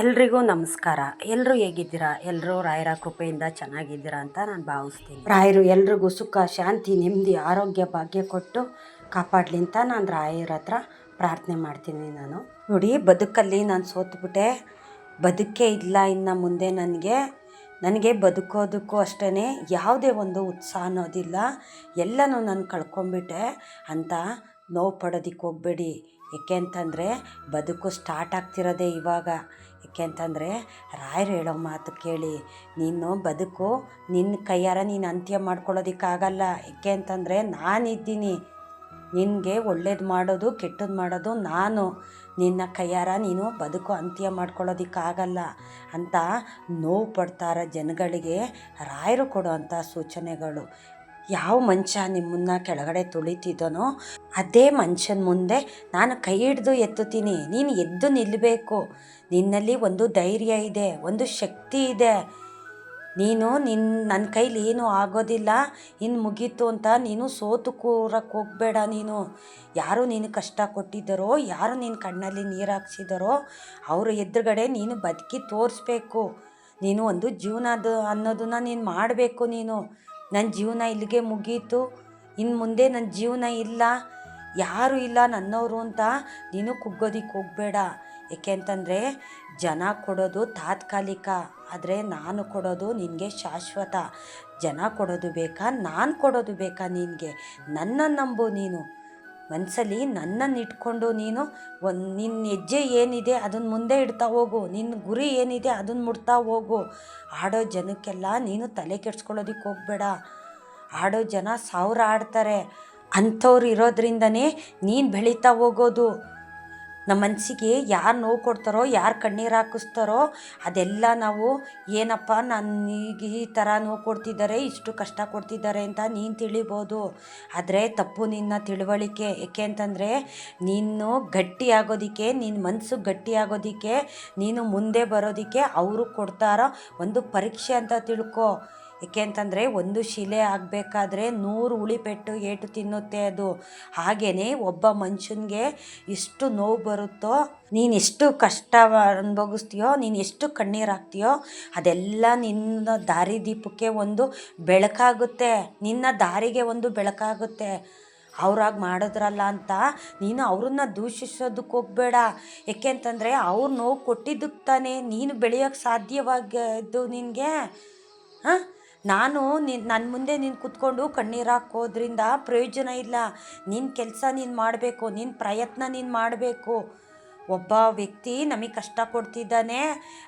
ಎಲ್ರಿಗೂ ನಮಸ್ಕಾರ. ಎಲ್ಲರೂ ಹೇಗಿದ್ದೀರಾ? ಎಲ್ಲರೂ ರಾಯರ ಕೃಪೆಯಿಂದ ಚೆನ್ನಾಗಿದ್ದೀರಾ ಅಂತ ನಾನು ಭಾವಿಸ್ತೀನಿ. ರಾಯರು ಎಲ್ರಿಗೂ ಸುಖ, ಶಾಂತಿ, ನೆಮ್ಮದಿ, ಆರೋಗ್ಯ, ಭಾಗ್ಯ ಕೊಟ್ಟು ಕಾಪಾಡಲಿ ಅಂತ ನಾನು ರಾಯರ ಹತ್ರ ಪ್ರಾರ್ಥನೆ ಮಾಡ್ತೀನಿ ನಾನು. ನೋಡಿ, ಬದುಕಲ್ಲಿ ನಾನು ಸೋತ್ಬಿಟ್ಟೆ. ಬದುಕೇ ಇಲ್ಲ ಇನ್ನು ಮುಂದೆ ನನಗೆ. ನನಗೆ ಬದುಕೋದಕ್ಕೂ ಅಷ್ಟೇ ಯಾವುದೇ ಒಂದು ಉತ್ಸಾಹ ಅನ್ನೋದಿಲ್ಲ. ಎಲ್ಲನೂ ನಾನು ಕಳ್ಕೊಂಬಿಟ್ಟೆ ಅಂತ ನೋವು ಪಡೋದಕ್ಕೆ ಹೋಗಬೇಡಿ. ಏಕೆ ಅಂತಂದರೆ ಬದುಕು ಸ್ಟಾರ್ಟ್ ಆಗ್ತಿರೋದೇ ಇವಾಗ. ಏಕೆ ಅಂತಂದರೆ ರಾಯರು ಹೇಳೋ ಮಾತು ಕೇಳಿ, ನೀನು ಬದುಕು ನಿನ್ನ ಕೈಯಾರ ನೀನು ಅಂತ್ಯ ಮಾಡ್ಕೊಳ್ಳೋದಕ್ಕಾಗಲ್ಲ. ಏಕೆ ಅಂತಂದರೆ ನಾನಿದ್ದೀನಿ, ನಿನಗೆ ಒಳ್ಳೇದು ಮಾಡೋದು ಕೆಟ್ಟದ್ದು ಮಾಡೋದು ನಾನು. ನಿನ್ನ ಕೈಯಾರ ನೀನು ಬದುಕು ಅಂತ್ಯ ಮಾಡ್ಕೊಳ್ಳೋದಕ್ಕಾಗಲ್ಲ ಅಂತ ನೋವು ಪಡ್ತಾರ ಜನಗಳಿಗೆ ರಾಯರು ಕೊಡುವಂಥ ಸೂಚನೆಗಳು. ಯಾವ ಮಂಚ ನಿಮ್ಮನ್ನ ಕೆಳಗಡೆ ತುಳಿತಿದ್ದನೋ ಅದೇ ಮನುಷ್ಯನ ಮುಂದೆ ನಾನು ಕೈ ಹಿಡ್ದು ಎತ್ತುತ್ತೀನಿ. ನೀನು ಎದ್ದು ನಿಲ್ಲಬೇಕು ನಿನ್ನಲ್ಲಿ ಒಂದು ಧೈರ್ಯ ಇದೆ, ಒಂದು ಶಕ್ತಿ ಇದೆ. ನೀನು ನಿನ್ನ ನನ್ನ ಕೈಲಿ ಏನೂ ಆಗೋದಿಲ್ಲ. ಇನ್ನು ಮುಗೀತು ಅಂತ ನೀನು ಸೋತು ಕೂರಕ್ಕೆ ಹೋಗಬೇಡ ನೀನು. ಯಾರು ನೀನು ಕಷ್ಟ ಕೊಟ್ಟಿದ್ದಾರೋ, ಯಾರು ನಿನ್ನ ಕಣ್ಣಲ್ಲಿ ನೀರು ಹಾಕ್ಸಿದಾರೋ, ಅವರ ಎದುರುಗಡೆ ನೀನು ಬದುಕಿ ತೋರಿಸ್ಬೇಕು. ನೀನು ಒಂದು ಜೀವನದ ಅನ್ನೋದನ್ನ ನೀನು ಮಾಡಬೇಕು ನೀನು. ನನ್ನ ಜೀವನ ಇಲ್ಲಿಗೆ ಮುಗೀತು. ಇನ್ನು ಮುಂದೆ ನನ್ನ ಜೀವನ ಇಲ್ಲ. ಯಾರು ಇಲ್ಲ ನನ್ನವರು ಅಂತ ನೀನು ಕುಗ್ಗೋದಿಕ್ಕೆ ಹೋಗಬೇಡ. ಯಾಕೆ ಅಂತಂದರೆ ಜನ ಕೊಡೋದು ತಾತ್ಕಾಲಿಕ, ಆದರೆ ನಾನು ಕೊಡೋದು ನಿನಗೆ ಶಾಶ್ವತ. ಜನ ಕೊಡೋದು ಬೇಕಾ, ನಾನು ಕೊಡೋದು ಬೇಕಾ ನಿನಗೆ? ನನ್ನನ್ನು ನಂಬು ನೀನು. ಮನಸ್ಸಲ್ಲಿ ನನ್ನನ್ನು ಇಟ್ಕೊಂಡು ನೀನು ಒಂದು ನಿನ್ನ ಹೆಜ್ಜೆ ಏನಿದೆ ಅದನ್ನು ಮುಂದೆ ಇಡ್ತಾ ಹೋಗು. ನಿನ್ನ ಗುರಿ ಏನಿದೆ ಅದನ್ನು ಮುಡ್ತಾ ಹೋಗು. ಆಡೋ ಜನಕ್ಕೆಲ್ಲ ನೀನು ತಲೆ ಕೆಡ್ಸ್ಕೊಳ್ಳೋದಕ್ಕೆ ಹೋಗಬೇಡ. ಆಡೋ ಜನ ಸಾವಿರ ಆಡ್ತಾರೆ. ಅಂಥವ್ರು ಇರೋದ್ರಿಂದನೇ ನೀನು ಬೆಳೀತಾ ಹೋಗೋದು. ನಮ್ಮ ಮನಸ್ಸಿಗೆ ಯಾರು ನೋವು ಕೊಡ್ತಾರೋ, ಯಾರು ಕಣ್ಣೀರು ಹಾಕಿಸ್ತಾರೋ, ಅದೆಲ್ಲ ನಾವು ಏನಪ್ಪ ನನಗೆ ಈ ಥರ ನೋವು ಕೊಡ್ತಿದ್ದಾರೆ, ಇಷ್ಟು ಕಷ್ಟ ಕೊಡ್ತಿದ್ದಾರೆ ಅಂತ ನೀನು ತಿಳಿಬೋದು. ಆದರೆ ತಪ್ಪು ನಿನ್ನ ತಿಳುವಳಿಕೆ. ಏಕೆ ಅಂತಂದರೆ ನೀನು ಗಟ್ಟಿಯಾಗೋದಕ್ಕೆ ನಿನ್ನ ಮನಸ್ಸು ಗಟ್ಟಿಯಾಗೋದಕ್ಕೆ ನೀನು ಮುಂದೆ ಬರೋದಕ್ಕೆ ಅವರು ಕೊಡ್ತಾರೋ ಒಂದು ಪರೀಕ್ಷೆ ಅಂತ ತಿಳ್ಕೊ. ಏಕೆ ಅಂತಂದರೆ ಒಂದು ಶಿಲೆ ಆಗಬೇಕಾದ್ರೆ ನೂರು ಉಳಿಪೆಟ್ಟು ಏಟು ತಿನ್ನುತ್ತೆ ಅದು. ಹಾಗೆಯೇ ಒಬ್ಬ ಮನುಷ್ಯನಿಗೆ ಎಷ್ಟು ನೋವು ಬರುತ್ತೋ, ನೀನು ಎಷ್ಟು ಕಷ್ಟ ಅನುಭವಿಸ್ತೀಯೋ, ನೀನು ಎಷ್ಟು ಕಣ್ಣೀರು ಹಾಕ್ತೀಯೋ ಅದೆಲ್ಲ ನಿನ್ನ ದಾರಿದೀಪಕ್ಕೆ ಒಂದು ಬೆಳಕಾಗುತ್ತೆ. ನಿನ್ನ ದಾರಿಗೆ ಒಂದು ಬೆಳಕಾಗುತ್ತೆ. ಅವ್ರಾಗಿ ಮಾಡಿದ್ರಲ್ಲ ಅಂತ ನೀನು ಅವ್ರನ್ನ ದೂಷಿಸೋದಕ್ಕೆ ಹೋಗಬೇಡ. ಏಕೆ ಅಂತಂದರೆ ಅವ್ರು ನೋವು ಕೊಟ್ಟಿದ್ದಕ್ಕೆ ತಾನೇ ನೀನು ಬೆಳೆಯೋಕ್ಕೆ ಸಾಧ್ಯವಾಗಿದ್ದು ನಿನಗೆ. ಹಾಂ? ನಾನು ನಿನ್ನ ನನ್ನ ಮುಂದೆ ನೀನು ಕೂತ್ಕೊಂಡು ಕಣ್ಣೀರು ಹಾಕೋದ್ರಿಂದ ಪ್ರಯೋಜನ ಇಲ್ಲ. ನಿನ್ನ ಕೆಲಸ ನೀನು ಮಾಡಬೇಕು ನಿನ್ನ ಪ್ರಯತ್ನ ನೀನು ಮಾಡಬೇಕು. ಒಬ್ಬ ವ್ಯಕ್ತಿ ನಮಗೆ ಕಷ್ಟ ಕೊಡ್ತಿದ್ದಾನೆ.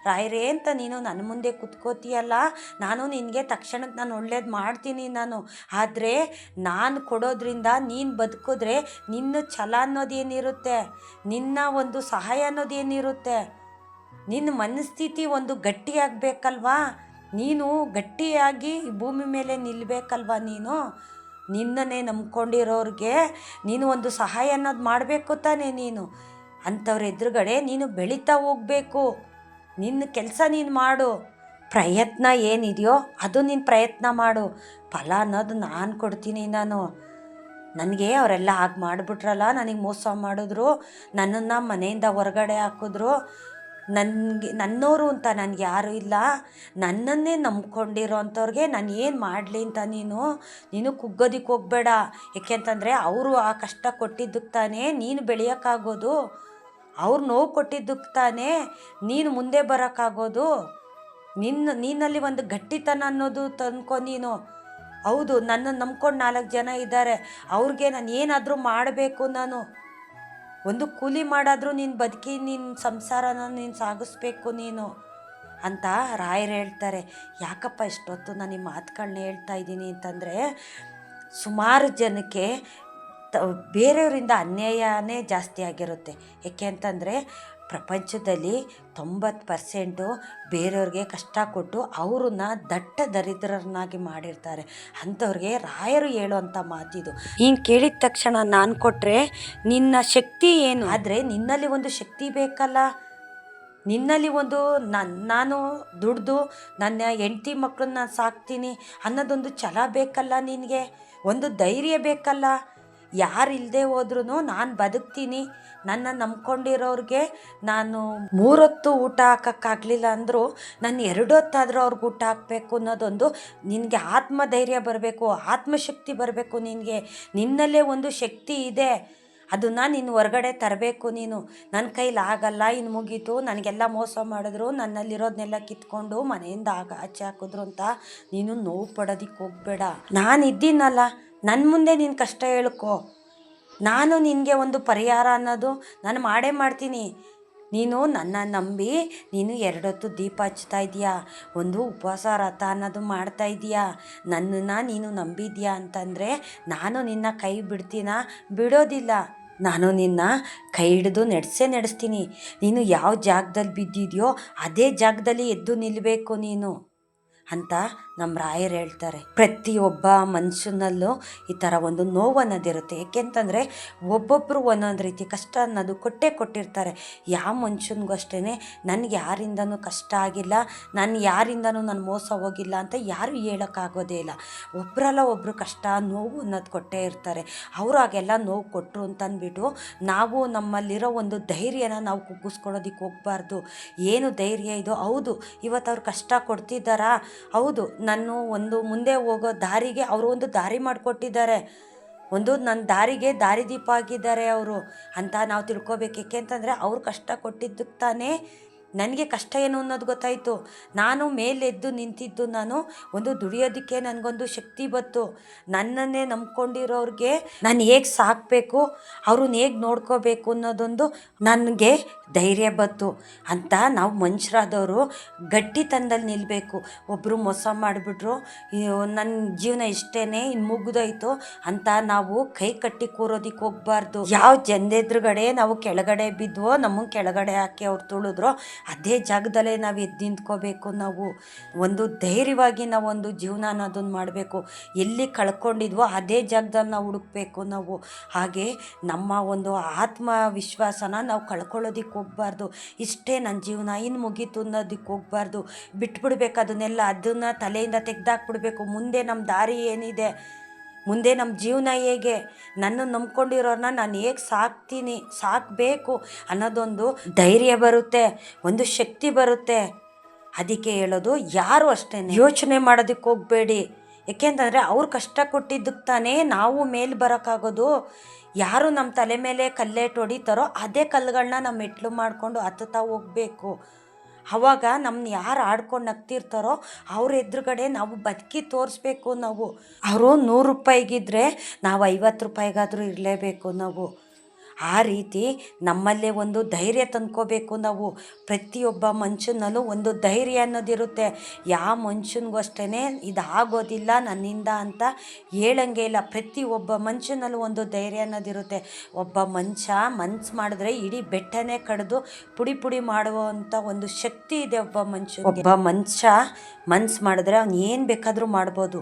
ರಾಯರೇ ಅಂತ ನೀನು ನನ್ನ ಮುಂದೆ ಕುತ್ಕೋತೀಯಲ್ಲ? ನಾನು ನಿನಗೆ ತಕ್ಷಣಕ್ಕೆ ನಾನು ಒಳ್ಳೇದು ಮಾಡ್ತೀನಿ ನಾನು. ಆದರೆ ನಾನು ಕೊಡೋದ್ರಿಂದ ನೀನು ಬದುಕಿದ್ರೆ ನಿನ್ನ ಛಲ ಅನ್ನೋದೇನಿರುತ್ತೆ ನಿನ್ನ ಒಂದು ಸಹಾಯ ಅನ್ನೋದೇನಿರುತ್ತೆ ನಿನ್ನ ಮನಸ್ಥಿತಿ ಒಂದು ಗಟ್ಟಿಯಾಗಬೇಕಲ್ವಾ? ನೀನು ಗಟ್ಟಿಯಾಗಿ ಭೂಮಿ ಮೇಲೆ ನಿಲ್ಲಬೇಕಲ್ವ ನೀನು? ನಿನ್ನನ್ನೇ ನಂಬ್ಕೊಂಡಿರೋರಿಗೆ ನೀನು ಒಂದು ಸಹಾಯ ಅನ್ನೋದು ಮಾಡಬೇಕು ತಾನೇ ನೀನು. ಅಂಥವ್ರ ಎದುರುಗಡೆ ನೀನು ಬೆಳೀತಾ ಹೋಗಬೇಕು. ನಿನ್ನ ಕೆಲಸ ನೀನು ಮಾಡು. ಪ್ರಯತ್ನ ಏನಿದೆಯೋ ಅದು ನೀನು ಪ್ರಯತ್ನ ಮಾಡು. ಫಲ ಅನ್ನೋದು ನಾನು ಕೊಡ್ತೀನಿ ನಾನು. ನನಗೆ ಅವರೆಲ್ಲ ಹಾಗೆ ಮಾಡಿಬಿಟ್ರಲ್ಲ, ನನಗೆ ಮೋಸ ಮಾಡಿದ್ರು, ನನ್ನನ್ನು ಮನೆಯಿಂದ ಹೊರಗಡೆ ಹಾಕಿದ್ರು. ನನಗೆ, ನನ್ನೋರು ಅಂತ ನನಗೆ ಯಾರೂ ಇಲ್ಲ. ನನ್ನನ್ನೇ ನಂಬ್ಕೊಂಡಿರೋ ಅಂಥವ್ರಿಗೆ ನಾನು ಏನು ಮಾಡಲಿ ಅಂತ ನೀನು? ನೀನು ಕುಗ್ಗೋದಿಕ್ಕೆ ಹೋಗಬೇಡ. ಏಕೆಂತಂದರೆ ಅವರು ಆ ಕಷ್ಟ ಕೊಟ್ಟಿದ್ದಕ್ಕೆ ತಾನೇ ನೀನು ಬೆಳೆಯೋಕ್ಕಾಗೋದು. ಅವ್ರು ನೋವು ಕೊಟ್ಟಿದ್ದಕ್ಕೆ ತಾನೇ ನೀನು ಮುಂದೆ ಬರೋಕ್ಕಾಗೋದು. ನಿನ್ನ, ನೀನಲ್ಲಿ ಒಂದು ಗಟ್ಟಿತನ ಅನ್ನೋದು ತಂದ್ಕೊ ನೀನು. ಹೌದು ನನ್ನನ್ನು ನಂಬ್ಕೊಂಡು ನಾಲ್ಕು ಜನ ಇದ್ದಾರೆ. ಅವ್ರಿಗೆ ನಾನು ಏನಾದರೂ ಮಾಡಬೇಕು ನಾನು. ಒಂದು ಕೂಲಿ ಮಾಡಾದರೂ ನೀನು ಬದುಕಿ ನಿನ್ನ ಸಂಸಾರನ ನೀನು ಸಾಗಿಸ್ಬೇಕು ನೀನು ಅಂತ ರಾಯರು ಹೇಳ್ತಾರೆ. ಯಾಕಪ್ಪ ಇಷ್ಟೊತ್ತು ನಾನು ಈ ಮಾತುಗಳನ್ನ ಹೇಳ್ತಾ ಇದ್ದೀನಿ ಅಂತಂದರೆ ಸುಮಾರು ಜನಕ್ಕೆ ತ, ಬೇರೆಯವರಿಂದ ಅನ್ಯಾಯನೇ ಜಾಸ್ತಿ ಆಗಿರುತ್ತೆ. ಏಕೆ ಅಂತಂದರೆ ಪ್ರಪಂಚದಲ್ಲಿ ತೊಂಬತ್ತು ಪರ್ಸೆಂಟು ಬೇರೆಯವ್ರಿಗೆ ಕಷ್ಟ ಕೊಟ್ಟು ಅವ್ರನ್ನ ದಟ್ಟ ದರಿದ್ರರನ್ನಾಗಿ ಮಾಡಿರ್ತಾರೆ. ಅಂಥವ್ರಿಗೆ ರಾಯರು ಹೇಳುವಂಥ ಮಾತಿದು. ಹಿಂಗೆ ಕೇಳಿದ ತಕ್ಷಣ ನಾನು ಕೊಟ್ಟರೆ ನಿನ್ನ ಶಕ್ತಿ ಏನು? ಆದರೆ ನಿನ್ನಲ್ಲಿ ಒಂದು ಶಕ್ತಿ ಬೇಕಲ್ಲ. ನಿನ್ನಲ್ಲಿ ಒಂದು ನನ್ನ ನಾನು ದುಡ್ದು ನನ್ನ ಹೆಂಡತಿ ಮಕ್ಕಳನ್ನ ಸಾಕ್ತೀನಿ ಅನ್ನೋದೊಂದು ಛಲ ಬೇಕಲ್ಲ ನಿನಗೆ? ಒಂದು ಧೈರ್ಯ ಬೇಕಲ್ಲ? ಯಾರು ಇಲ್ಲದೆ ಹೋದ್ರೂ ನಾನು ಬದುಕ್ತೀನಿ. ನನ್ನ ನಂಬ್ಕೊಂಡಿರೋರಿಗೆ ನಾನು ಮೂರೊತ್ತು ಊಟ ಹಾಕೋಕ್ಕಾಗಲಿಲ್ಲ ಅಂದರೂ ನಾನು ಎರಡೊತ್ತಾದರೂ ಅವ್ರಿಗೆ ಊಟ ಹಾಕಬೇಕು ಅನ್ನೋದೊಂದು ನಿನಗೆ ಆತ್ಮಧೈರ್ಯ ಬರಬೇಕು, ಆತ್ಮಶಕ್ತಿ ಬರಬೇಕು ನಿನಗೆ. ನಿನ್ನಲ್ಲೇ ಒಂದು ಶಕ್ತಿ ಇದೆ. ಅದನ್ನು ನೀನು ಹೊರಗಡೆ ತರಬೇಕು ನೀನು. ನನ್ನ ಕೈಲಿ ಆಗಲ್ಲ ಇನ್ನು ಮುಗೀತು. ನನಗೆಲ್ಲ ಮೋಸ ಮಾಡಿದ್ರು ನನ್ನಲ್ಲಿರೋದನ್ನೆಲ್ಲ ಕಿತ್ಕೊಂಡು ಮನೆಯಿಂದ ಆಗ ಆಚೆ ಹಾಕಿದ್ರು ಅಂತ ನೀನು ನೋವು ಪಡೋದಿಕ್ಕೆ ಹೋಗಬೇಡ. ನಾನು ಇದ್ದೀನಲ್ಲ. ನನ್ನ ಮುಂದೆ ನೀನು ಕಷ್ಟ ಹೇಳ್ಕೊ. ನಾನು ನಿನಗೆ ಒಂದು ಪರಿಹಾರ ಅನ್ನೋದು ನಾನು ಮಾಡೇ ಮಾಡ್ತೀನಿ. ನೀನು ನನ್ನ ನಂಬಿ ನೀನು ಎರಡೊತ್ತು ದೀಪ ಹಚ್ತಾ ಇದೀಯಾ ಒಂದು ಉಪವಾಸ, ರಥ ಅನ್ನೋದು ಮಾಡ್ತಾ ಇದೀಯಾ ನನ್ನನ್ನು ನೀನು ನಂಬಿದ್ಯಾ ಅಂತಂದರೆ ನಾನು ನಿನ್ನ ಕೈ ಬಿಡ್ತೀನ? ಬಿಡೋದಿಲ್ಲ. ನಾನು ನಿನ್ನ ಕೈ ಹಿಡಿದು ನಡೆಸೇ ನಡೆಸ್ತೀನಿ. ನೀನು ಯಾವ ಜಾಗದಲ್ಲಿ ಬಿದ್ದಿದೆಯೋ ಅದೇ ಜಾಗದಲ್ಲಿ ಎದ್ದು ನಿಲ್ಲಬೇಕು ನೀನು. ಅಂತ ನಮ್ಮ ರಾಯರು ಹೇಳ್ತಾರೆ, ಪ್ರತಿಯೊಬ್ಬ ಮನುಷ್ಯನಲ್ಲೂ ಈ ಥರ ಒಂದು ನೋವು ಅನ್ನೋದಿರುತ್ತೆ ಏಕೆಂತಂದರೆ ಒಬ್ಬೊಬ್ಬರು ಒಂದೊಂದು ರೀತಿ ಕಷ್ಟ ಅನ್ನೋದು ಕೊಟ್ಟೇ ಕೊಟ್ಟಿರ್ತಾರೆ. ಯಾವ ಮನುಷ್ಯನಿಗೂ ಅಷ್ಟೇ ನನಗೆ ಯಾರಿಂದನೂ ಕಷ್ಟ ಆಗಿಲ್ಲ, ನಾನು ಯಾರಿಂದನೂ ನಾನು ಮೋಸ ಹೋಗಿಲ್ಲ ಅಂತ ಯಾರೂ ಹೇಳೋಕ್ಕಾಗೋದೇ ಇಲ್ಲ. ಒಬ್ಬರಲ್ಲ ಒಬ್ಬರು ಕಷ್ಟ, ನೋವು ಅನ್ನೋದು ಕೊಟ್ಟೇ ಇರ್ತಾರೆ. ಅವರು ಹಾಗೆಲ್ಲ ನೋವು ಕೊಟ್ಟರು ಅಂತಂದ್ಬಿಟ್ಟು ನಾವು ನಮ್ಮಲ್ಲಿರೋ ಒಂದು ಧೈರ್ಯನ ನಾವು ಕುಗ್ಗಿಸ್ಕೊಳ್ಳೋದಕ್ಕೆ ಹೋಗಬಾರ್ದು. ಏನು ಧೈರ್ಯ ಇದು? ಹೌದು, ಇವತ್ತು ಅವ್ರು ಕಷ್ಟ ಕೊಡ್ತಿದ್ದಾರಾ? ಹೌದು ನಾನು ಒಂದು ಮುಂದೆ ಹೋಗೋ ದಾರಿಗೆ ಅವರು ಒಂದು ದಾರಿ ಮಾಡಿಕೊಟ್ಟಿದ್ದಾರೆ. ಒಂದು ನನ್ನ ದಾರಿಗೆ ದಾರಿದೀಪ ಆಗಿದ್ದಾರೆ ಅವರು ಅಂತ ನಾವು ತಿಳ್ಕೊಬೇಕು. ಏಕೆ ಅಂತಂದರೆ ಅವ್ರು ಕಷ್ಟ ಕೊಟ್ಟಿದ್ದಕ್ಕೆ ತಾನೇ ನನಗೆ ಕಷ್ಟ ಏನು ಅನ್ನೋದು ಗೊತ್ತಾಯಿತು. ನಾನು ಮೇಲೆದ್ದು ನಿಂತಿದ್ದು ನಾನು ಒಂದು ದುಡಿಯೋದಕ್ಕೆ ನನಗೊಂದು ಶಕ್ತಿ ಬಂತು. ನನ್ನನ್ನೇ ನಂಬ್ಕೊಂಡಿರೋರಿಗೆ ನಾನು ಹೇಗೆ ಸಾಕಬೇಕು, ಅವ್ರನ್ನ ಹೇಗೆ ನೋಡ್ಕೋಬೇಕು ಅನ್ನೋದೊಂದು ನನಗೆ ಧೈರ್ಯ ಬಂತು. ಅಂತ ನಾವು ಮನುಷ್ಯರಾದವರು ಗಟ್ಟಿತನದಲ್ಲಿ ನಿಲ್ಲಬೇಕು ಒಬ್ಬರು ಮೋಸ ಮಾಡಿಬಿಟ್ರು ನನ್ನ ಜೀವನ ಇಷ್ಟೇ ಇನ್ನು ಮುಗಿದೋಯ್ತು ಅಂತ ನಾವು ಕೈ ಕಟ್ಟಿ ಕೂರೋದಕ್ಕೆ ಹೋಗ್ಬಾರ್ದು. ಯಾವ ಜನದೆದುರುಗಡೆ ನಾವು ಕೆಳಗಡೆ ಬಿದ್ದವೋ ನಮಗೆ ಕೆಳಗಡೆ ಹಾಕಿ ಅವ್ರು ತುಳಿದ್ರೋ ಅದೇ ಜಾಗದಲ್ಲೇ ನಾವು ಎದ್ದು ನಿಂತ್ಕೋಬೇಕು, ನಾವು ಒಂದು ಧೈರ್ಯವಾಗಿ ನಾವು ಒಂದು ಜೀವನ ಅನ್ನೋದನ್ನು ಮಾಡಬೇಕು. ಎಲ್ಲಿ ಕಳ್ಕೊಂಡಿದ್ವೋ ಅದೇ ಜಾಗದಲ್ಲಿ ನಾವು ಹುಡುಕ್ಬೇಕು ನಾವು. ಹಾಗೆ ನಮ್ಮ ಒಂದು ಆತ್ಮವಿಶ್ವಾಸನ ನಾವು ಕಳ್ಕೊಳ್ಳೋದಕ್ಕೆ ಹೋಗ್ಬಾರ್ದು. ಇಷ್ಟೇ ನನ್ನ ಜೀವನ ಇನ್ನು ಮುಗೀತು ಅನ್ನೋದಕ್ಕೆ ಹೋಗ್ಬಾರ್ದು. ಬಿಟ್ಬಿಡ್ಬೇಕು ಅದನ್ನೆಲ್ಲ, ಅದನ್ನು ತಲೆಯಿಂದ ತೆಗ್ದಾಕ್ಬಿಡ್ಬೇಕು. ಮುಂದೆ ನಮ್ಮ ದಾರಿ ಏನಿದೆ? ಮುಂದೆ ನಮ್ಮ ಜೀವನ ಹೇಗೆ? ನನ್ನ ನಂಬ್ಕೊಂಡಿರೋರನ್ನ ನಾನು ಹೇಗೆ ಸಾಕ್ತೀನಿ? ಸಾಕಬೇಕು ಅನ್ನೋದೊಂದು ಧೈರ್ಯ ಬರುತ್ತೆ, ಒಂದು ಶಕ್ತಿ ಬರುತ್ತೆ. ಅದಕ್ಕೆ ಹೇಳೋದು ಯಾರು ಅಷ್ಟೇ ಯೋಚನೆ ಮಾಡೋದಕ್ಕೆ ಹೋಗಬೇಡಿ. ಏಕೆಂತಂದರೆ ಅವ್ರು ಕಷ್ಟ ಕೊಟ್ಟಿದ್ದಕ್ಕೆ ತಾನೇ ನಾವು ಮೇಲೆ ಬರೋಕ್ಕಾಗೋದು. ಯಾರು ನಮ್ಮ ತಲೆ ಮೇಲೆ ಕಲ್ಲೇಟು ಹೊಡಿತಾರೋ ಅದೇ ಕಲ್ಲುಗಳನ್ನ ನಮ್ಮ ಮೆಟ್ಲು ಮಾಡಿಕೊಂಡು ಹತ್ತುತ್ತಾ ಹೋಗಬೇಕು. ಆವಾಗ ನಮ್ಮನ್ನ ಯಾರು ಆಡ್ಕೊಂಡು ನಗ್ತಿರ್ತಾರೋ ಅವ್ರ ಎದುರುಗಡೆ ನಾವು ಬದುಕಿ ತೋರಿಸ್ಬೇಕು ನಾವು. ಅವರು ನೂರು ರೂಪಾಯಿಗಿದ್ರೆ ನಾವು ಐವತ್ತು ರೂಪಾಯಿಗಾದರೂ ಇರಲೇಬೇಕು ನಾವು. ಆ ರೀತಿ ನಮ್ಮಲ್ಲೇ ಒಂದು ಧೈರ್ಯ ತಂದ್ಕೋಬೇಕು ನಾವು. ಪ್ರತಿಯೊಬ್ಬ ಮನುಷ್ಯನಲ್ಲೂ ಒಂದು ಧೈರ್ಯ ಅನ್ನೋದಿರುತ್ತೆ ಯಾವ ಮನುಷ್ಯನಿಗೂ ಅಷ್ಟೇ ಇದಾಗೋದಿಲ್ಲ ನನ್ನಿಂದ ಅಂತ ಹೇಳಂಗೆ ಇಲ್ಲ. ಪ್ರತಿಯೊಬ್ಬ ಮನುಷ್ಯನಲ್ಲೂ ಒಂದು ಧೈರ್ಯ ಅನ್ನೋದಿರುತ್ತೆ ಒಬ್ಬ ಮನುಷ್ಯ ಮನ್ಸು ಮಾಡಿದ್ರೆ ಇಡೀ ಬೆಟ್ಟನೇ ಕಡಿದು ಪುಡಿ ಪುಡಿ ಮಾಡುವಂಥ ಒಂದು ಶಕ್ತಿ ಇದೆ ಒಬ್ಬ ಮನುಷ್ಯ ಒಬ್ಬ ಮನುಷ್ಯ ಮನ್ಸು ಮಾಡಿದ್ರೆ ಅವ್ನು ಏನು ಬೇಕಾದರೂ ಮಾಡ್ಬೋದು.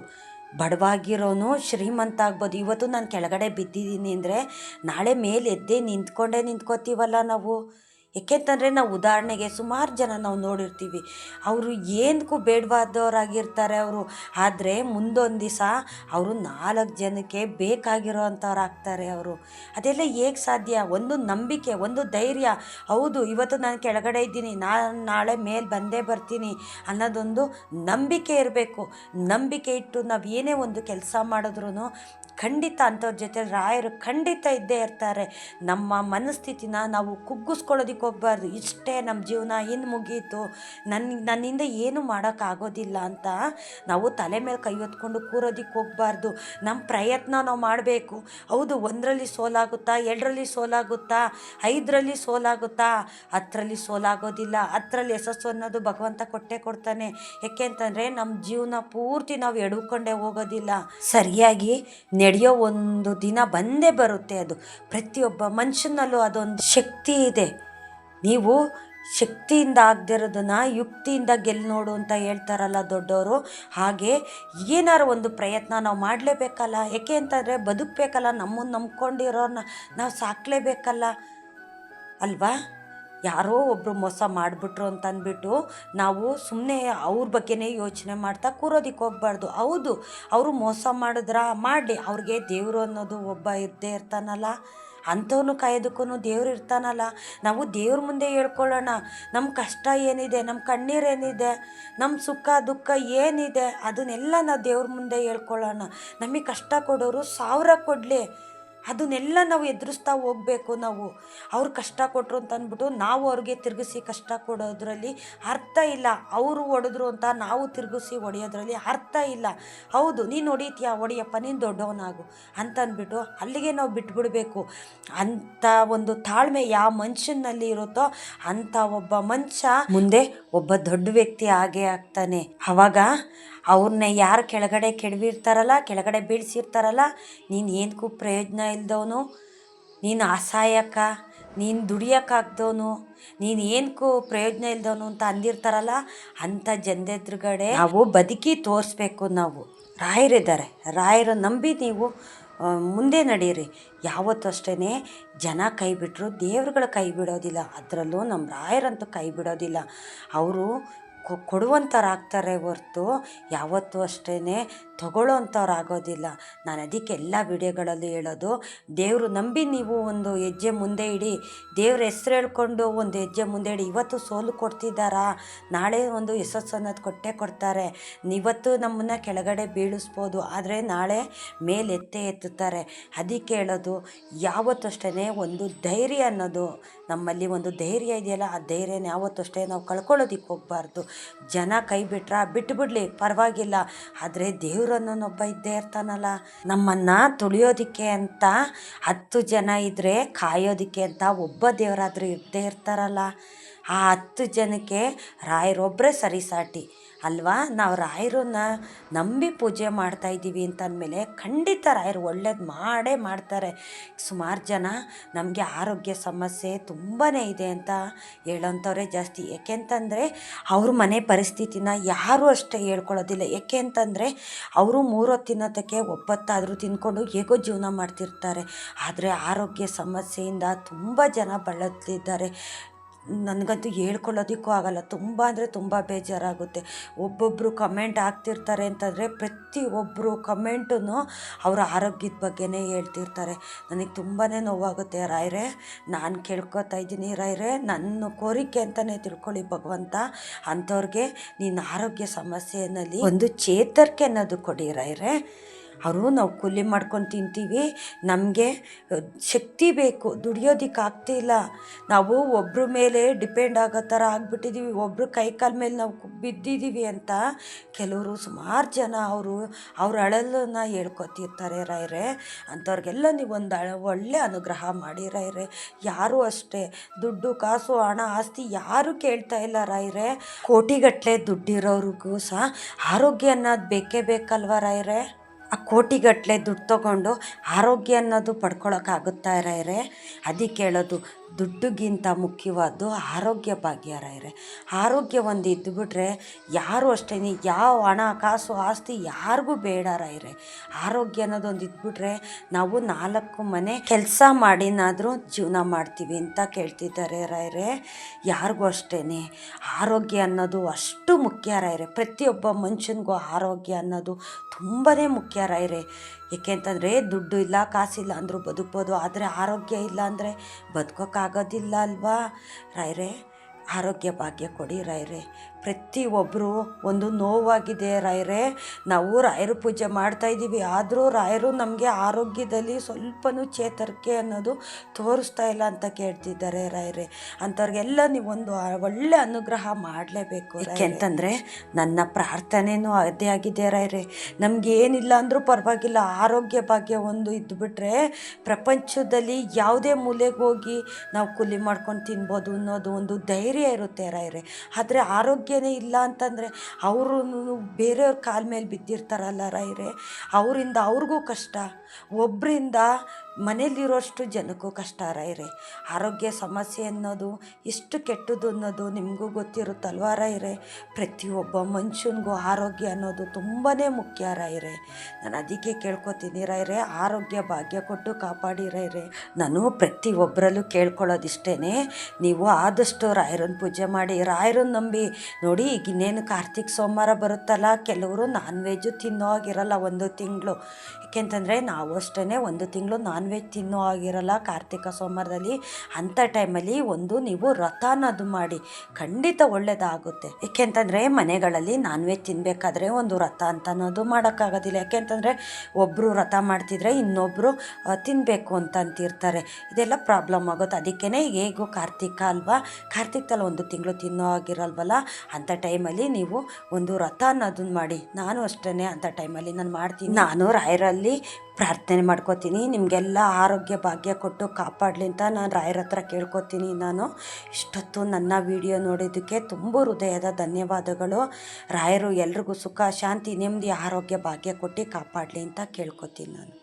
ಬಡವಾಗಿರೋನು ಶ್ರೀಮಂತ ಆಗ್ಬೋದು ಇವತ್ತು ನಾನು ಕೆಳಗಡೆ ಬಿದ್ದಿದ್ದೀನಿ ಅಂದರೆ ನಾಳೆ ಮೇಲೆ ಎದ್ದೇ ನಿಂತ್ಕೊಂಡೇ ನಿಂತ್ಕೋತೀವಲ್ಲ ನಾವು? ಏಕೆಂತಂದರೆ ನಾವು ಉದಾಹರಣೆಗೆ ಸುಮಾರು ಜನ ನಾವು ನೋಡಿರ್ತೀವಿ. ಅವರು ಏನಕ್ಕೂ ಬೇಡವಾದವರಾಗಿರ್ತಾರೆ ಅವರು. ಆದರೆ ಮುಂದೊಂದು ದಿವಸ ಅವರು ನಾಲ್ಕು ಜನಕ್ಕೆ ಬೇಕಾಗಿರೋ ಅಂಥವ್ರು ಆಗ್ತಾರೆ ಅವರು. ಅದೆಲ್ಲ ಹೇಗೆ ಸಾಧ್ಯ? ಒಂದು ನಂಬಿಕೆ, ಒಂದು ಧೈರ್ಯ. ಹೌದು, ಇವತ್ತು ನಾನು ಕೆಳಗಡೆ ಇದ್ದೀನಿ, ನಾನು ನಾಳೆ ಮೇಲೆ ಬಂದೇ ಬರ್ತೀನಿ ಅನ್ನೋದೊಂದು ನಂಬಿಕೆ ಇರಬೇಕು. ನಂಬಿಕೆ ಇಟ್ಟು ನಾವು ಏನೇ ಒಂದು ಕೆಲಸ ಮಾಡಿದ್ರೂ ಖಂಡಿತ ಅಂಥವ್ರ ಜೊತೆ ರಾಯರು ಖಂಡಿತ ಇದ್ದೇ ಇರ್ತಾರೆ. ನಮ್ಮ ಮನಸ್ಥಿತಿನ ನಾವು ಕುಗ್ಗಿಸ್ಕೊಳ್ಳೋದಕ್ಕೆ ಹೋಗ್ಬಾರ್ದು ಇಷ್ಟೇ ನಮ್ಮ ಜೀವನ ಇನ್ನು ಮುಗೀತು. ನನ್ನ ನನ್ನಿಂದ ಏನು ಮಾಡೋಕ್ಕಾಗೋದಿಲ್ಲ ಅಂತ ನಾವು ತಲೆ ಮೇಲೆ ಕೈ ಹೊತ್ಕೊಂಡು ಕೂರೋದಿಕ್ಕೆ ಹೋಗ್ಬಾರ್ದು ನಮ್ಮ ಪ್ರಯತ್ನ ನಾವು ಮಾಡಬೇಕು. ಹೌದು, ಒಂದರಲ್ಲಿ ಸೋಲಾಗುತ್ತಾ, ಎರಡರಲ್ಲಿ ಸೋಲಾಗುತ್ತಾ, ಐದರಲ್ಲಿ ಸೋಲಾಗುತ್ತಾ? ಹತ್ತರಲ್ಲಿ ಸೋಲಾಗೋದಿಲ್ಲ. ಹತ್ತರಲ್ಲಿ ಯಶಸ್ಸು ಅನ್ನೋದು ಭಗವಂತ ಕೊಟ್ಟೇ ಕೊಡ್ತಾನೆ. ಯಾಕೆ ಅಂತಂದರೆ ನಮ್ಮ ಜೀವನ ಪೂರ್ತಿ ನಾವು ಎಡ್ಕೊಂಡೇ ಹೋಗೋದಿಲ್ಲ. ಸರಿಯಾಗಿ ನಡೆಯೋ ಒಂದು ದಿನ ಬಂದೇ ಬರುತ್ತೆ ಅದು. ಪ್ರತಿಯೊಬ್ಬ ಮನುಷ್ಯನಲ್ಲೂ ಅದೊಂದು ಶಕ್ತಿ ಇದೆ. ನೀವು ಶಕ್ತಿಯಿಂದ ಆಗದಿರೋದನ್ನು, ಯುಕ್ತಿಯಿಂದ ಗೆಲ್ ನೋಡು ಅಂತ ಹೇಳ್ತಾರಲ್ಲ ದೊಡ್ಡವರು ಹಾಗೆ ಏನಾರು ಒಂದು ಪ್ರಯತ್ನ ನಾವು ಮಾಡಲೇಬೇಕಲ್ಲ. ಯಾಕೆ ಅಂತಂದರೆ ಬದುಕಬೇಕಲ್ಲ. ನಮ್ಮನ್ನು ನಂಬ್ಕೊಂಡಿರೋರನ್ನ ನಾವು ಸಾಕಲೇಬೇಕಲ್ಲ. ಅಲ್ವಾ? ಯಾರೋ ಒಬ್ಬರು ಮೋಸ ಮಾಡಿಬಿಟ್ರು ಅಂತ ಅಂದ್ಬಿಟ್ಟು ನಾವು ಸುಮ್ಮನೆ ಅವ್ರ ಬಗ್ಗೆನೇ ಯೋಚನೆ ಮಾಡ್ತಾ ಕೂರೋದಿಕ್ಕೆ ಹೋಗ್ಬಾರ್ದು. ಹೌದು, ಅವರು ಮೋಸ ಮಾಡಿದ್ರ ಮಾಡಲಿ, ಅವ್ರಿಗೆ ದೇವರು ಅನ್ನೋದು ಒಬ್ಬ ಇದ್ದೇ ಇರ್ತಾನಲ್ಲ. ಅಂಥವನು ಕಾಯೋದಕ್ಕೂ ದೇವ್ರು ಇರ್ತಾನಲ್ಲ. ನಾವು ದೇವ್ರ ಮುಂದೆ ಹೇಳ್ಕೊಳ್ಳೋಣ. ನಮ್ಮ ಕಷ್ಟ ಏನಿದೆ ನಮ್ಮ ಕಣ್ಣೀರೇನಿದೆ ನಮ್ಮ ಸುಖ, ದುಃಖ ಏನಿದೆ, ಅದನ್ನೆಲ್ಲ ನಾವು ದೇವ್ರ ಮುಂದೆ ಹೇಳ್ಕೊಳ್ಳೋಣ. ನಮಗೆ ಕಷ್ಟ ಕೊಡೋರು ಸಾವಿರ ಕೊಡಲಿ. ಅದನ್ನೆಲ್ಲ ನಾವು ಎದುರಿಸ್ತಾ ಹೋಗಬೇಕು ನಾವು. ಅವ್ರು ಕಷ್ಟ ಕೊಟ್ಟರು ಅಂತ ಅಂದ್ಬಿಟ್ಟು ನಾವು ಅವ್ರಿಗೆ ತಿರುಗಿಸಿ ಕಷ್ಟ ಕೊಡೋದ್ರಲ್ಲಿ ಅರ್ಥ ಇಲ್ಲ. ಅವರು ಹೊಡೆದ್ರು ಅಂತ ನಾವು ತಿರುಗಿಸಿ ಹೊಡೆಯೋದ್ರಲ್ಲಿ ಅರ್ಥ ಇಲ್ಲ. ಹೌದು, ನೀನು ಹೊಡಿತೀಯ? ಹೊಡಿಯಪ್ಪ, ನೀನು ದೊಡ್ಡವನಾಗು ಅಂತ ಅಂದ್ಬಿಟ್ಟು ಅಲ್ಲಿಗೆ ನಾವು ಬಿಟ್ಬಿಡಬೇಕು. ಅಂಥ ಒಂದು ತಾಳ್ಮೆ ಯಾವ ಮನುಷ್ಯನಲ್ಲಿ ಇರುತ್ತೋ ಅಂಥ ಒಬ್ಬ ಮನುಷ್ಯ ಮುಂದೆ ಒಬ್ಬ ದೊಡ್ಡ ವ್ಯಕ್ತಿ ಆಗೇ ಆಗ್ತಾನೆ. ಅವಾಗ ಅವ್ರನ್ನ ಯಾರು ಕೆಳಗಡೆ ಕೆಡವಿರ್ತಾರಲ್ಲ, ಕೆಳಗಡೆ ಬೀಳ್ಸಿರ್ತಾರಲ್ಲ, ನೀನು ಏನಕ್ಕೂ ಪ್ರಯೋಜನ ಇಲ್ದವನು? ನೀನು ಅಸಹಾಯಕ, ನೀನು ದುಡಿಯೋಕ್ಕಾಗ್ದವನು ನೀನು ಏನಕ್ಕೂ ಪ್ರಯೋಜನ ಇಲ್ದವನು ಅಂತ ಅಂದಿರ್ತಾರಲ್ಲ ಅಂಥ ಜನದೆದ್ರುಗಡೆ ನಾವು ಬದುಕಿ ತೋರಿಸ್ಬೇಕು ನಾವು. ರಾಯರಿದ್ದಾರೆ. ರಾಯರು ನಂಬಿ ನೀವು ಮುಂದೆ ನಡೀರಿ. ಯಾವತ್ತೂ ಅಷ್ಟೇ ಜನ ಕೈ ಬಿಟ್ಟರು ದೇವ್ರುಗಳು ಕೈ ಬಿಡೋದಿಲ್ಲ. ಅದರಲ್ಲೂ ನಮ್ಮ ರಾಯರಂತೂ ಕೈ ಬಿಡೋದಿಲ್ಲ. ಅವರು ಕೊಡುವಂಥವ್ರು ಆಗ್ತಾರೆ ಹೊರ್ತು ಯಾವತ್ತೂ ಅಷ್ಟೇ ತಗೊಳ್ಳೋವಂಥವ್ರು ಆಗೋದಿಲ್ಲ ನಾನು ಅದಕ್ಕೆ ಎಲ್ಲ ವಿಡಿಯೋಗಳಲ್ಲಿ ಹೇಳೋದು, ದೇವರು ನಂಬಿ ನೀವು ಒಂದು ಹೆಜ್ಜೆ ಮುಂದೆ ಇಡಿ. ದೇವ್ರ ಹೆಸ್ರು ಹೇಳ್ಕೊಂಡು ಒಂದು ಹೆಜ್ಜೆ ಮುಂದೆ ಇಡಿ. ಇವತ್ತು ಸೋಲು ಕೊಡ್ತಿದ್ದಾರಾ? ನಾಳೆ ಒಂದು ಯಶಸ್ಸು ಅನ್ನೋದು ಕೊಟ್ಟೇ ಕೊಡ್ತಾರೆ. ಇವತ್ತು ನಮ್ಮನ್ನು ಕೆಳಗಡೆ ಬೀಳಿಸ್ಬೋದು. ಆದರೆ ನಾಳೆ ಮೇಲೆ ಎತ್ತಿ ಎತ್ತುತ್ತಾರೆ. ಅದಕ್ಕೆ ಹೇಳೋದು, ಯಾವತ್ತೂ ಅಷ್ಟೇ ಒಂದು ಧೈರ್ಯ ಅನ್ನೋದು. ನಮ್ಮಲ್ಲಿ ಒಂದು ಧೈರ್ಯ ಇದೆಯಲ್ಲ, ಆ ಧೈರ್ಯನ ಯಾವತ್ತೂ ಅಷ್ಟೇ ನಾವು ಕಳ್ಕೊಳ್ಳೋದಿಕ್ಕೆ ಹೋಗಬಾರ್ದು ಜನ ಕೈ ಬಿಟ್ರ ಬಿಡ್ಲಿ ಪರವಾಗಿಲ್ಲ. ಆದರೆ ದೇವ್ರನ್ನೊಬ್ಬ ಇದ್ದೇ ಇರ್ತಾನಲ್ಲ. ನಮ್ಮನ್ನು ತುಳಿಯೋದಿಕ್ಕೆ ಅಂತ ಹತ್ತು ಜನ ಇದ್ದರೆ ಕಾಯೋದಿಕ್ಕೆ ಅಂತ ಒಬ್ಬ ದೇವರಾದರೂ ಇದ್ದೇ ಇರ್ತಾರಲ್ಲ. ಆ ಹತ್ತು ಜನಕ್ಕೆ ರಾಯರೊಬ್ಬರೇ ಸರಿಸಾಟಿ. ಅಲ್ವಾ? ನಾವು ರಾಯರನ್ನ ನಂಬಿ ಪೂಜೆ ಮಾಡ್ತಾ ಇದ್ದೀವಿ ಅಂತ ಅಂದಮೇಲೆ ಖಂಡಿತ ರಾಯರು ಒಳ್ಳೇದು ಮಾಡೇ ಮಾಡ್ತಾರೆ. ಸುಮಾರು ಜನ ನಮಗೆ ಆರೋಗ್ಯ ಸಮಸ್ಯೆ ತುಂಬಾ ಇದೆ ಅಂತ ಹೇಳೋಂಥವ್ರೆ ಜಾಸ್ತಿ. ಏಕೆಂತಂದರೆ ಅವ್ರ ಮನೆ ಪರಿಸ್ಥಿತಿನ ಯಾರೂ ಅಷ್ಟೇ ಹೇಳ್ಕೊಳ್ಳೋದಿಲ್ಲ. ಏಕೆ ಅಂತಂದರೆ ಅವರು ಮೂರೊತ್ತಿನೋದಕ್ಕೆ ಒಪ್ಪತ್ತಾದರೂ ತಿಂದ್ಕೊಂಡು ಹೇಗೋ ಜೀವನ ಮಾಡ್ತಿರ್ತಾರೆ. ಆದರೆ ಆರೋಗ್ಯ ಸಮಸ್ಯೆಯಿಂದ ತುಂಬ ಜನ ಬಳಲ್ತಿದ್ದಾರೆ. ನನಗಂತೂ ಹೇಳ್ಕೊಳ್ಳೋದಕ್ಕೂ ಆಗಲ್ಲ. ತುಂಬ ಅಂದರೆ ತುಂಬ ಬೇಜಾರಾಗುತ್ತೆ. ಒಬ್ಬೊಬ್ಬರು ಕಮೆಂಟ್ ಹಾಕ್ತಿರ್ತಾರೆ ಅಂತಂದರೆ ಪ್ರತಿಯೊಬ್ಬರು ಕಮೆಂಟೂ ಅವರ ಆರೋಗ್ಯದ ಬಗ್ಗೆನೇ ಹೇಳ್ತಿರ್ತಾರೆ. ನನಗೆ ತುಂಬಾ ನೋವಾಗುತ್ತೆ ರಾಯರೇ. ನಾನು ಕೇಳ್ಕೊತಾ ಇದ್ದೀನಿ ರಾಯರೇ. ನನ್ನ ಕೋರಿಕೆ ಅಂತಲೇ ತಿಳ್ಕೊಳ್ಳಿ ಭಗವಂತ. ಅಂಥವ್ರಿಗೆ ನಿನ್ನ ಆರೋಗ್ಯ ಸಮಸ್ಯೆಯಲ್ಲಿ ಒಂದು ಚೇತರಿಕೆ ಅನ್ನೋದು ಕೊಡಿ ರಾಯರೇ. ಅವರು ನಾವು ಕೂಲಿ ಮಾಡ್ಕೊಂಡು ತಿಂತೀವಿ. ನಮಗೆ ಶಕ್ತಿ ಬೇಕು. ದುಡಿಯೋದಿಕ್ಕೆ ಆಗ್ತಿಲ್ಲ ನಾವು ಒಬ್ಬರ ಮೇಲೆ ಡಿಪೆಂಡ್ ಆಗೋ ಥರ ಆಗಿಬಿಟ್ಟಿದ್ದೀವಿ ಒಬ್ಬರು ಕೈ ಕಾಲ ಮೇಲೆ ನಾವು ಬಿದ್ದಿದ್ದೀವಿ ಅಂತ ಕೆಲವರು ಸುಮಾರು ಜನ ಅವರು, ಅವ್ರ ಅಳಲನ್ನ ಹೇಳ್ಕೊತಿರ್ತಾರೆ ರಾಯರೇ ಅಂಥವ್ರಿಗೆಲ್ಲ ನೀವು ಒಂದು ಅಳ, ಒಳ್ಳೆ ಅನುಗ್ರಹ ಮಾಡಿ ರೈರೆ. ಯಾರೂ ಅಷ್ಟೇ. ದುಡ್ಡು, ಕಾಸು, ಹಣ, ಆಸ್ತಿ ಯಾರೂ ಕೇಳ್ತಾ ಇಲ್ಲ ರಾಯರೇ ಕೋಟಿಗಟ್ಟಲೆ ದುಡ್ಡಿರೋರಿಗೂ ಸಹ ಆರೋಗ್ಯ ಅನ್ನೋದು ಬೇಕೇ ಬೇಕಲ್ವ ರಾಯರೇ ಆ ಕೋಟಿಗಟ್ಟಲೆ ದುಡ್ಡು ತೊಗೊಂಡು ಆರೋಗ್ಯ ಅನ್ನೋದು ಪಡ್ಕೊಳಕ್ಕಾಗುತ್ತಾ ರಾಯರೇ ಅದಕ್ಕೆ ಹೇಳೋದು ದುಡ್ಡುಗಿಂತ ಮುಖ್ಯವಾದ್ದು ಆರೋಗ್ಯ ಭಾಗ್ಯರಾಯರೆ ಆರೋಗ್ಯ ಒಂದು ಇದ್ದುಬಿಟ್ರೆ ಯಾರು ಅಷ್ಟೇ ಯಾವ ಹಣ, ಕಾಸು, ಆಸ್ತಿ ಯಾರಿಗೂ ಬೇಡ ರಾಯರೇ ಆರೋಗ್ಯ ಅನ್ನೋದೊಂದು ಇದ್ಬಿಟ್ರೆ ನಾವು ನಾಲ್ಕು ಮನೆ ಕೆಲಸ ಮಾಡಿನಾದರೂ ಜೀವನ ಮಾಡ್ತೀವಿ ಅಂತ ಕೇಳ್ತಿದ್ದಾರೆ ರಾಯರೇ ಯಾರಿಗೂ ಅಷ್ಟೇ ಆರೋಗ್ಯ ಅನ್ನೋದು ಅಷ್ಟು ಮುಖ್ಯ ರಾಯರೇ ಪ್ರತಿಯೊಬ್ಬ ಮನುಷ್ಯನಿಗೂ ಆರೋಗ್ಯ ಅನ್ನೋದು ತುಂಬಾ ಮುಖ್ಯ ರಾಯರೇ ಏಕೆಂತಂದರೆ ದುಡ್ಡು ಇಲ್ಲ, ಕಾಸಿಲ್ಲ ಅಂದರೂ ಬದುಕ್ಬೋದು, ಆದರೆ ಆರೋಗ್ಯ ಇಲ್ಲ ಅಂದರೆ ಬದುಕೋಕ್ಕಾಗೋದಿಲ್ಲ ಅಲ್ವಾ? ರಾಯರೇ ಆರೋಗ್ಯ ಭಾಗ್ಯ ಕೊಡಿ ರಾಯರೇ ಪ್ರತಿಯೊಬ್ಬರು ಒಂದು ನೋವಾಗಿದೆ ರಾಯರೇ. ನಾವು ರಾಯರ ಪೂಜೆ ಮಾಡ್ತಾಯಿದ್ದೀವಿ ಆದರೂ ರಾಯರು ನಮಗೆ ಆರೋಗ್ಯದಲ್ಲಿ ಸ್ವಲ್ಪನೂ ಚೇತರಿಕೆ ಅನ್ನೋದು ತೋರಿಸ್ತಾ ಇಲ್ಲ ಅಂತ ಕೇಳ್ತಿದ್ದಾರೆ ರಾಯರೇ. ಅಂಥವ್ರಿಗೆಲ್ಲ ನೀವೊಂದು ಒಳ್ಳೆ ಅನುಗ್ರಹ ಮಾಡಲೇಬೇಕು ಯಾಕೆಂತಂದರೆ ನನ್ನ ಪ್ರಾರ್ಥನೆಯೂ ಅದೇ ಆಗಿದೆ ರಾಯರೇ. ನಮ್ಗೆ ಏನಿಲ್ಲ ಅಂದರೂ ಪರವಾಗಿಲ್ಲ. ಆರೋಗ್ಯ ಭಾಗ್ಯ ಒಂದು ಇದ್ದುಬಿಟ್ರೆ ಪ್ರಪಂಚದಲ್ಲಿ ಯಾವುದೇ ಮೂಲೆಗೆ ಹೋಗಿ ನಾವು ಕೂಲಿ ಮಾಡ್ಕೊಂಡು ತಿನ್ಬೋದು ಅನ್ನೋದು ಒಂದು ಧೈರ್ಯ ಇರುತ್ತೆ ರಾಯರೇ. ಆದರೆ ಆರೋಗ್ಯನೇ ಇಲ್ಲ ಅಂತಂದರೆ ಅವರು ಬೇರೆಯವ್ರ ಕಾಲ ಮೇಲೆ ಬಿದ್ದಿರ್ತಾರಲ್ಲ ರೈರೆ ಅವರಿಂದ ಅವ್ರಿಗೂ ಕಷ್ಟ. ಒಬ್ಬರಿಂದ ಮನೇಲಿರೋಷ್ಟು ಜನಕ್ಕೂ ಕಷ್ಟ ರಾಯ್ರೆ ಆರೋಗ್ಯ ಸಮಸ್ಯೆ ಅನ್ನೋದು ಎಷ್ಟು ಕೆಟ್ಟದ್ದು ಅನ್ನೋದು ನಿಮಗೂ ಗೊತ್ತಿರುತ್ತಲ್ವ ಪ್ರತಿ ಪ್ರತಿಯೊಬ್ಬ ಮನುಷ್ಯನಿಗೂ ಆರೋಗ್ಯ ಅನ್ನೋದು ತುಂಬಾ ಮುಖ್ಯ ರಾಯ್ರೆ ನಾನು ಅದಕ್ಕೆ ಕೇಳ್ಕೊತೀನಿ ರಾಯ್ರೆ ಆರೋಗ್ಯ ಭಾಗ್ಯ ಕೊಟ್ಟು ಕಾಪಾಡಿ ರಾಯ್ರೆ ನಾನು ಪ್ರತಿಯೊಬ್ಬರಲ್ಲೂ ಕೇಳ್ಕೊಳ್ಳೋದಿಷ್ಟೇ ನೀವು ಆದಷ್ಟು ರಾಯರನ್ನು ಪೂಜೆ ಮಾಡಿ, ರಾಯರನ್ನು ನಂಬಿ. ನೋಡಿ, ಈಗ ಇನ್ನೇನು ಕಾರ್ತಿಕ್ ಸೋಮವಾರ ಬರುತ್ತಲ್ಲ, ಕೆಲವರು ನಾನ್ ವೆಜ್ಜು ತಿನ್ನೋ ಆಗಿರಲ್ಲ ಒಂದು ತಿಂಗಳು. ಏಕೆಂತಂದರೆ ನಾವು ಅಷ್ಟೇ ಒಂದು ತಿಂಗಳು ನಾನ್ ವೆಜ್ ತಿನ್ನೋ ಆಗಿರಲ್ಲ ಕಾರ್ತಿಕ ಸೋಮವಾರದಲ್ಲಿ ಅಂಥ ಟೈಮಲ್ಲಿ ಒಂದು ನೀವು ರಥ ಅನ್ನೋದು ಮಾಡಿ, ಖಂಡಿತ ಒಳ್ಳೆಯದಾಗುತ್ತೆ ಏಕೆಂತಂದರೆ ಮನೆಗಳಲ್ಲಿ ನಾನ್ ವೆಜ್ ತಿನ್ನಬೇಕಾದ್ರೆ ಒಂದು ರಥ ಅಂತ ಅನ್ನೋದು ಮಾಡೋಕ್ಕಾಗೋದಿಲ್ಲ. ಯಾಕೆಂತಂದರೆ ಒಬ್ಬರು ರಥ ಮಾಡ್ತಿದ್ರೆ ಇನ್ನೊಬ್ಬರು ತಿನ್ನಬೇಕು ಅಂತ ಅಂತಿರ್ತಾರೆ. ಇದೆಲ್ಲ ಪ್ರಾಬ್ಲಮ್ ಆಗುತ್ತೆ. ಅದಕ್ಕೇ ಹೇಗೂ ಕಾರ್ತಿಕ ಅಲ್ವಾ, ಕಾರ್ತಿಕದಲ್ಲಿ ಒಂದು ತಿಂಗಳು ತಿನ್ನೋ ಆಗಿರಲ್ವಲ್ಲ ಅಂಥ ಟೈಮಲ್ಲಿ ನೀವು ಒಂದು ವ್ರತ ಅನ್ನೋದನ್ನ ಮಾಡಿ. ನಾನು ಅಷ್ಟೇ ಅಂಥ ಟೈಮಲ್ಲಿ ನಾನು ಮಾಡ್ತೀನಿ. ನಾನು ರಾಯರಲ್ಲಿ ಪ್ರಾರ್ಥನೆ ಮಾಡ್ಕೋತೀನಿ, ನಿಮಗೆಲ್ಲ ಆರೋಗ್ಯ ಭಾಗ್ಯ ಕೊಟ್ಟು ಕಾಪಾಡಲಿ ಅಂತ ನಾನು ರಾಯರ ಹತ್ರ ಕೇಳ್ಕೊತೀನಿ ನಾನು. ಇಷ್ಟೊತ್ತು ನನ್ನ ವಿಡಿಯೋ ನೋಡಿದ್ದಕ್ಕೆ ತುಂಬ ಹೃದಯದ ಧನ್ಯವಾದಗಳು. ರಾಯರು ಎಲ್ರಿಗೂ ಸುಖ, ಶಾಂತಿ, ನೆಮ್ಮದಿ, ಆರೋಗ್ಯ ಭಾಗ್ಯ ಕೊಟ್ಟು ಕಾಪಾಡಲಿ ಅಂತ ಕೇಳ್ಕೊತೀನಿ ನಾನು.